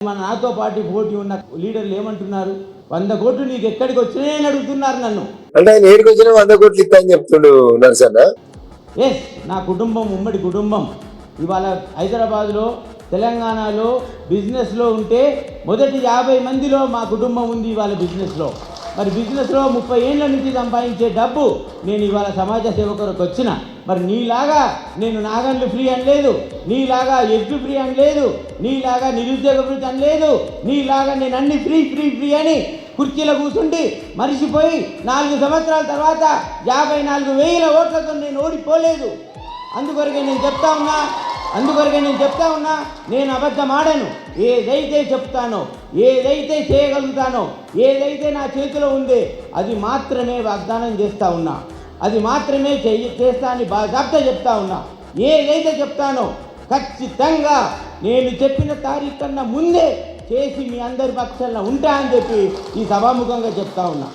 మన నాతో పాటు పోటీ ఉన్న లీడర్లు ఏమంటున్నారు? వంద కోట్లు నీకు ఎక్కడికి వచ్చినాయని అడుగుతున్నారు నన్ను. అంటే ఆయన ఏడుకు వచ్చినా వంద కోట్లు ఇస్తా అని చెప్తుండు నరసన్న ఎస్ నా కుటుంబం ఉమ్మడి కుటుంబం. ఇవాళ హైదరాబాద్లో తెలంగాణలో బిజినెస్లో ఉంటే మొదటి యాభై మందిలో మా కుటుంబం ఉంది ఇవాళ బిజినెస్లో మరి బిజినెస్లో ముప్పై ఏళ్ళ నుంచి సంపాదించే డబ్బు నేను ఇవాళ సమాజ సేవ కొరకు వచ్చిన. మరి నీలాగా నేను నాగన్లు ఫ్రీ అని లేదు నీలాగా ఎగ్గు ఫ్రీ అని లేదు నీలాగా నిరుద్యోగ వృత్తి అని లేదు నీలాగా నేను అన్ని ఫ్రీ ఫ్రీ ఫ్రీ అని కుర్చీలో కూర్చుండి మరిచిపోయి నాలుగు సంవత్సరాల తర్వాత యాభై నాలుగు వేల ఓట్లతో నేను ఓడిపోలేదు. అందుకొరకే నేను చెప్తా ఉన్నా అందుకొరకే నేను చెప్తా ఉన్నా నేను అబద్ధం ఆడను ఏదైతే చెప్తానో ఏదైతే చేయగలుగుతానో ఏదైతే నా చేతిలో ఉందే అది మాత్రమే వాగ్దానం చేస్తా ఉన్నా. అది మాత్రమే చెయ్యి చేస్తా అని బాధ్యత చెప్తా ఉన్నా. ఏదైతే చెప్తానో ఖచ్చితంగా నేను చెప్పిన తారీఖు కన్నా ముందే చేసి మీ అందరి పక్షాన ఉంటా అని చెప్పి ఈ సభాముఖంగా చెప్తా ఉన్నా.